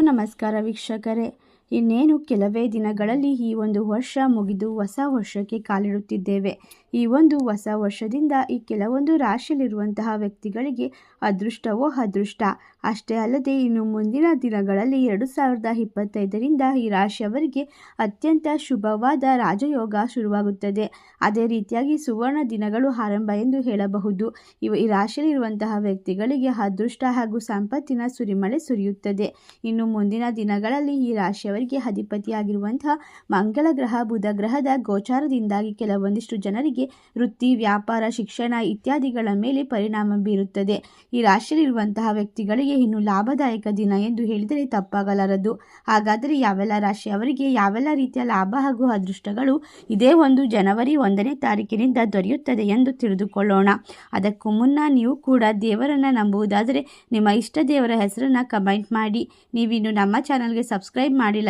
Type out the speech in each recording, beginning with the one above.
ನಮಸ್ಕಾರ ವೀಕ್ಷಕರೇ. ಇನ್ನೇನು ಕೆಲವೇ ದಿನಗಳಲ್ಲಿ ಈ ಒಂದು ವರ್ಷ ಮುಗಿದು ಹೊಸ ವರ್ಷಕ್ಕೆ ಕಾಲಿಡುತ್ತಿದ್ದೇವೆ. ಈ ಒಂದು ಹೊಸ ವರ್ಷದಿಂದ ಈ ಕೆಲವೊಂದು ರಾಶಿಯಲ್ಲಿರುವಂತಹ ವ್ಯಕ್ತಿಗಳಿಗೆ ಅದೃಷ್ಟವೋ ಅದೃಷ್ಟ. ಅಷ್ಟೇ ಅಲ್ಲದೆ ಇನ್ನು ಮುಂದಿನ ದಿನಗಳಲ್ಲಿ ಎರಡು ಸಾವಿರದ ಇಪ್ಪತ್ತೈದರಿಂದ ಈ ರಾಶಿಯವರಿಗೆ ಅತ್ಯಂತ ಶುಭವಾದ ರಾಜಯೋಗ ಶುರುವಾಗುತ್ತದೆ. ಅದೇ ರೀತಿಯಾಗಿ ಸುವರ್ಣ ದಿನಗಳು ಆರಂಭ ಎಂದು ಹೇಳಬಹುದು. ಇವು ಈ ರಾಶಿಯಲ್ಲಿರುವಂತಹ ವ್ಯಕ್ತಿಗಳಿಗೆ ಅದೃಷ್ಟ ಹಾಗೂ ಸಂಪತ್ತಿನ ಸುರಿಮಳೆ ಸುರಿಯುತ್ತದೆ. ಇನ್ನು ಮುಂದಿನ ದಿನಗಳಲ್ಲಿ ಈ ರಾಶಿಯವರಿಗೆ ಅಧಿಪತಿಯಾಗಿರುವಂತಹ ಮಂಗಳ ಗ್ರಹ ಬುಧ ಗ್ರಹದ ಗೋಚಾರದಿಂದಾಗಿ ಕೆಲವೊಂದಿಷ್ಟು ಜನರಿಗೆ ವೃತ್ತಿ, ವ್ಯಾಪಾರ, ಶಿಕ್ಷಣ ಇತ್ಯಾದಿಗಳ ಮೇಲೆ ಪರಿಣಾಮ ಬೀರುತ್ತದೆ. ಈ ರಾಶಿಯಲ್ಲಿರುವಂತಹ ವ್ಯಕ್ತಿಗಳಿಗೆ ಇನ್ನು ಲಾಭದಾಯಕ ದಿನ ಎಂದು ಹೇಳಿದರೆ ತಪ್ಪಾಗಲಾರದು. ಹಾಗಾದರೆ ಯಾವೆಲ್ಲ ರಾಶಿಯವರಿಗೆ ಯಾವೆಲ್ಲ ರೀತಿಯ ಲಾಭ ಹಾಗೂ ಅದೃಷ್ಟಗಳು ಇದೇ ಒಂದು ಜನವರಿ ಒಂದನೇ ತಾರೀಕಿನಿಂದ ದೊರೆಯುತ್ತದೆ ಎಂದು ತಿಳಿದುಕೊಳ್ಳೋಣ. ಅದಕ್ಕೂ ಮುನ್ನ ನೀವು ಕೂಡ ದೇವರನ್ನು ನಂಬುವುದಾದರೆ ನಿಮ್ಮ ಇಷ್ಟ ದೇವರ ಹೆಸರನ್ನು ಕಮೆಂಟ್ ಮಾಡಿ. ನೀವಿನ್ನು ನಮ್ಮ ಚಾನಲ್ಗೆ ಸಬ್ಸ್ಕ್ರೈಬ್ ಮಾಡಿಲ್ಲ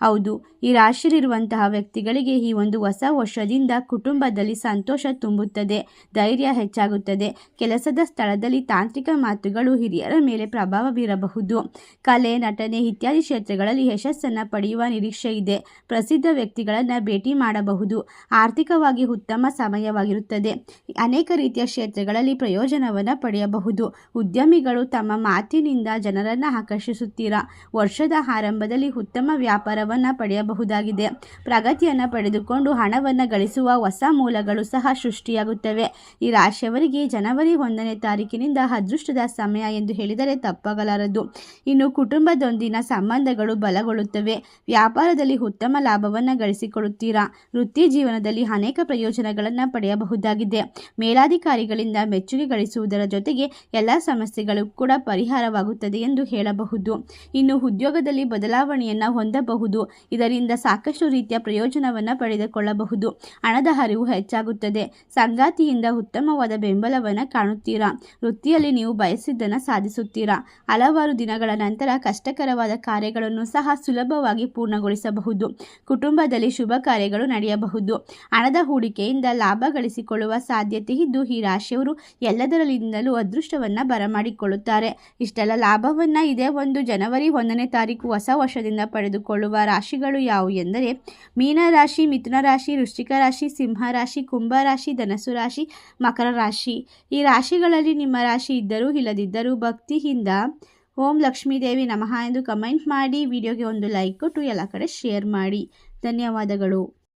ಹೌದು, ಈ ರಾಶಿಯಲ್ಲಿರುವಂತಹ ವ್ಯಕ್ತಿಗಳಿಗೆ ಈ ಒಂದು ಹೊಸ ವರ್ಷದಿಂದ ಕುಟುಂಬದಲ್ಲಿ ಸಂತೋಷ ತುಂಬುತ್ತದೆ, ಧೈರ್ಯ ಹೆಚ್ಚಾಗುತ್ತದೆ. ಕೆಲಸದ ಸ್ಥಳದಲ್ಲಿ ತಾಂತ್ರಿಕ ಮಾತುಗಳು ಹಿರಿಯರ ಮೇಲೆ ಪ್ರಭಾವ ಬೀರಬಹುದು. ಕಲೆ, ನಟನೆ ಇತ್ಯಾದಿ ಕ್ಷೇತ್ರಗಳಲ್ಲಿ ಯಶಸ್ಸನ್ನು ಪಡೆಯುವ ನಿರೀಕ್ಷೆ ಇದೆ. ಪ್ರಸಿದ್ಧ ವ್ಯಕ್ತಿಗಳನ್ನು ಭೇಟಿ ಮಾಡಬಹುದು. ಆರ್ಥಿಕವಾಗಿ ಉತ್ತಮ ಸಮಯವಾಗಿರುತ್ತದೆ. ಅನೇಕ ರೀತಿಯ ಕ್ಷೇತ್ರಗಳಲ್ಲಿ ಪ್ರಯೋಜನವನ್ನು ಪಡೆಯಬಹುದು. ಉದ್ಯಮಿಗಳು ತಮ್ಮ ಮಾತಿನಿಂದ ಜನರನ್ನು ಆಕರ್ಷಿಸುತ್ತೀರಾ? ವರ್ಷದ ಆರಂಭದಲ್ಲಿ ಉತ್ತಮ ವ್ಯಾಪಾರವನ್ನು ಪಡೆಯಬಹುದಾಗಿದೆ. ಪ್ರಗತಿಯನ್ನು ಪಡೆದುಕೊಂಡು ಹಣವನ್ನು ಗಳಿಸುವ ಹೊಸ ಮೂಲಗಳು ಸಹ ಸೃಷ್ಟಿಯಾಗುತ್ತವೆ. ಈ ರಾಶಿಯವರಿಗೆ ಜನವರಿ ಒಂದನೇ ತಾರೀಕಿನಿಂದ ಅದೃಷ್ಟದ ಸಮಯ ಎಂದು ಹೇಳಿದರೆ ತಪ್ಪಾಗಲಾರದು. ಇನ್ನು ಕುಟುಂಬದೊಂದಿನ ಸಂಬಂಧಗಳು ಬಲಗೊಳ್ಳುತ್ತವೆ. ವ್ಯಾಪಾರದಲ್ಲಿ ಉತ್ತಮ ಲಾಭವನ್ನು ಗಳಿಸಿಕೊಳ್ಳುತ್ತೀರಾ? ವೃತ್ತಿ ಜೀವನದಲ್ಲಿ ಅನೇಕ ಪ್ರಯೋಜನಗಳನ್ನು ಪಡೆಯಬಹುದಾಗಿದೆ. ಮೇಲಾಧಿಕಾರಿಗಳಿಂದ ಮೆಚ್ಚುಗೆ ಗಳಿಸುವುದರ ಜೊತೆಗೆ ಎಲ್ಲ ಸಮಸ್ಯೆಗಳು ಕೂಡ ಪರಿಹಾರವಾಗುತ್ತದೆ ಎಂದು ಹೇಳಬಹುದು. ಇನ್ನು ಉದ್ಯೋಗದಲ್ಲಿ ಬದಲಾವಣೆಯನ್ನು ಹೊಂದಬಹುದು. ಇದರಿಂದ ಸಾಕಷ್ಟು ರೀತಿಯ ಪ್ರಯೋಜನವನ್ನು ಪಡೆದುಕೊಳ್ಳಬಹುದು. ಹಣದ ಹರಿವು ಹೆಚ್ಚಾಗುತ್ತದೆ. ಸಂಗಾತಿಯಿಂದ ಉತ್ತಮವಾದ ಬೆಂಬಲವನ್ನು ಕಾಣುತ್ತೀರಾ? ವೃತ್ತಿಯಲ್ಲಿ ನೀವು ಬಯಸಿದ್ದನ್ನು ಸಾಧಿಸುತ್ತೀರಾ? ಹಲವಾರು ದಿನಗಳ ನಂತರ ಕಷ್ಟಕರವಾದ ಕಾರ್ಯಗಳನ್ನು ಸಹ ಸುಲಭವಾಗಿ ಪೂರ್ಣಗೊಳಿಸಬಹುದು. ಕುಟುಂಬದಲ್ಲಿ ಶುಭ ಕಾರ್ಯಗಳು ನಡೆಯಬಹುದು. ಹಣದ ಹೂಡಿಕೆಯಿಂದ ಲಾಭ ಗಳಿಸಿಕೊಳ್ಳುವ ಸಾಧ್ಯತೆ ಇದ್ದು, ಈ ರಾಶಿಯವರು ಎಲ್ಲದರಲ್ಲಿಂದಲೂ ಅದೃಷ್ಟವನ್ನು ಬರಮಾಡಿಕೊಳ್ಳುತ್ತಾರೆ. ಇಷ್ಟೆಲ್ಲ ಲಾಭವನ್ನು ಇದೇ ಒಂದು ಜನವರಿ ಒಂದನೇ ತಾರೀಕು ಹೊಸ ವರ್ಷದಿಂದ ಪಡೆದುಕೊಳ್ಳುವ ರಾಶಿಗಳು ಯಾವುವು ಎಂದರೆ ಮೀನ ರಾಶಿ ಮಿಥುನ ರಾಶಿ ವೃಶ್ಚಿಕ ರಾಶಿ ಸಿಂಹ ರಾಶಿ ಕುಂಭ ರಾಶಿ ಧನಸು ರಾಶಿ ಮಕರ ರಾಶಿ ಈ ರಾಶಿಗಳಲ್ಲಿ ನಿಮ್ಮ ರಾಶಿ ಇದ್ದರೂ ಇಲ್ಲದಿದ್ದರೂ ಭಕ್ತಿಯಿಂದ ಓಂ ಲಕ್ಷ್ಮೀದೇವಿ ನಮಃ ಎಂದು ಕಮೆಂಟ್ ಮಾಡಿ, ವಿಡಿಯೋಗೆ ಒಂದು ಲೈಕ್ ಕೊಟ್ಟು ಎಲ್ಲ ಕಡೆ ಶೇರ್ ಮಾಡಿ. ಧನ್ಯವಾದಗಳು.